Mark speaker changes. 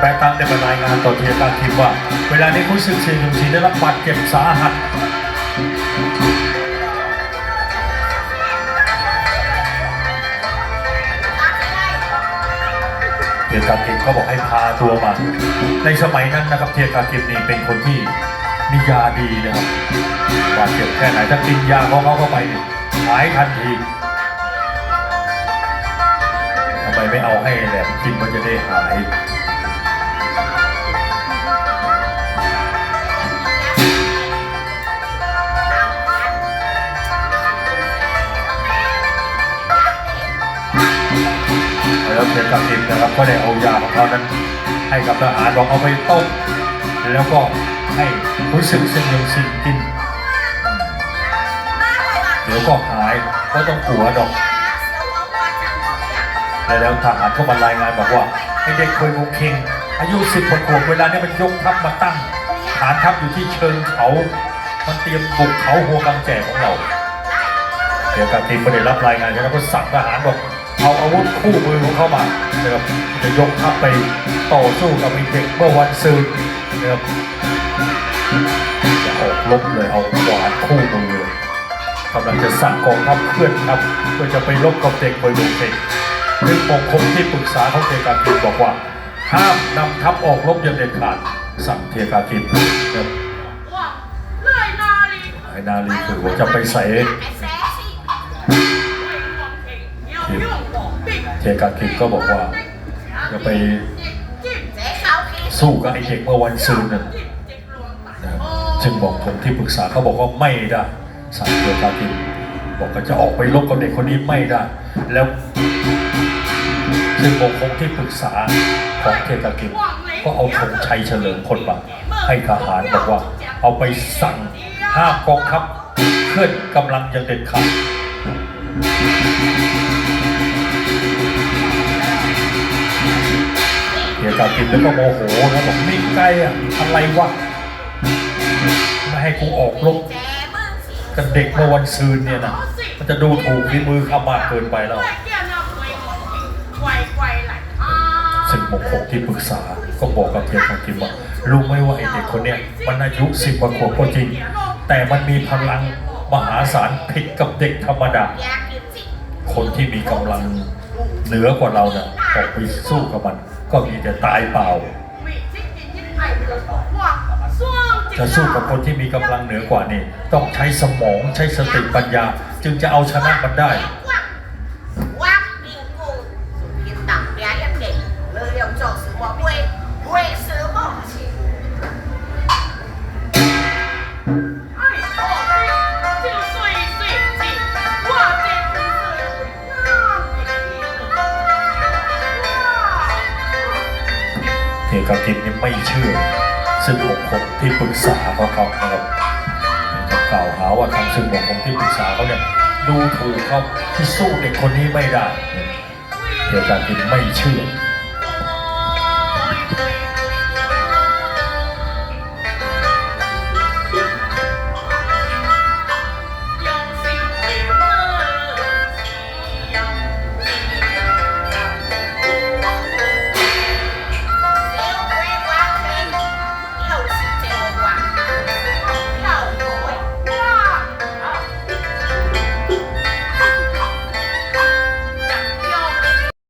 Speaker 1: ได้มารายงานต่อเทียการทีมว่า เวลานี้คุณศึกเชียงยงชีได้รับบาดเจ็บสาหัสเทียการทีมเขาบอกให้พาตัวมา ในสมัยนั้นนะครับเทียการทีมนี่เป็นคนที่มียาดีนะครับบาดเจ็บแค่ไหนถ้ากินยาของเขาเข้าไปนี่หายทันทีทำไมไม่เอาให้แหลมกินมันจะได้หาย แล้วเทียการทีมนะครับก็ได้เอายาของเขานั้น ให้กับทหารบอกเอาไปต้มแล้วก็ให้รู้สึกเส้นยงสิ่งกิน เดี๋ยวก็หายก็ต้องกลัวดอกแล้วทหารเข้ามารายงานบอกว่าไอเด็กเคยมุกคิง อายุสิบขวบเวลาเนี้มันยกทัพมาตั้งฐานทัพอยู่ที่เชิงเขา มันเตรียมบุกเขาหัวกังแจของเรา เดี๋ยวการทีมไม่ได้รับรายงานจากนั้นก็สั่งทหารบอก เอาอาวุธคู่มือของเขามานะครับจะยกทัพไปต่อสู้กับอีเด็กเมื่อวันซืนนะครับจะออกลบเลยเอาขวานคู่มือเลยกำลังจะสั่งกองทัพเคลื่อนครับเพื่อจะไปลบกับเด็กบริบูรณเด็กซึ่งปกคมที่ปรึกษาของเทกาคินบอกว่า ห้ามนำทัพออกลบอย่างเด็ดขาดสั่งเทการกินะครับ
Speaker 2: ว่าย
Speaker 1: ไอ้นาลีคือว่าจะไปใส่ เทกาคิดก็บอกว่าจะไปสู้กับไอ้เด็กเมื่อวันศุกร์นะจึงบอกผมที่ปรึกษาเขาบอกว่าไม่ได้สายเจกาคิดบอกก็จะออกไปลบกับเด็กคนนี้ไม่ได้ แล้วซึ่งอกค์งที่ปรึกษาของเทกากิจก็เอาธงชัยเฉลิมพลมาให้ทหารบอกว่า เอาไปสั่งห้ากองทัพเคลื่อนกำลังยังเด็ดขาด เกี่ยวกับกินแล้วก็โมโหนะบอกวิ่งไกลอะอะไรวะไม่ให้กูออกรบกับเด็กเมื่อวันซืนเนี่ยนะมันจะดูถูกฝีมือข้ามากเกินไปแล้วซึ่หมกหกที่ปรึกษาก็บอกกับเพียงคำกิมว่ารู้ไหมว่าไอเด็กคนเนี้ยมันอายุสิบกว่าขวบก็จริง แต่มันมีพลังมหาศาลผิดกับเด็กธรรมดา คนที่มีกำลัง เหนือกว่าเราเนี่ยออกไปสู้กับมัน ก็มีแต่ตายเปล่า จะสู้กับคนที่มีกำลังเหนือกว่านี่ ต้องใช้สมองใช้สติปัญญา จึงจะเอาชนะมันได้
Speaker 2: เอกกิจ
Speaker 1: นี่ไม่เชื่อ ซึ่งมงคลที่ปรึกษาเขาเขานะครับจะกล่าวหาว่าทำซึ่งมงคลที่ปรึกษาเขาเนี่ยดูถูกเขาที่สู้เด็กคนนี้ไม่ได้เอกกิจไม่เชื่อ。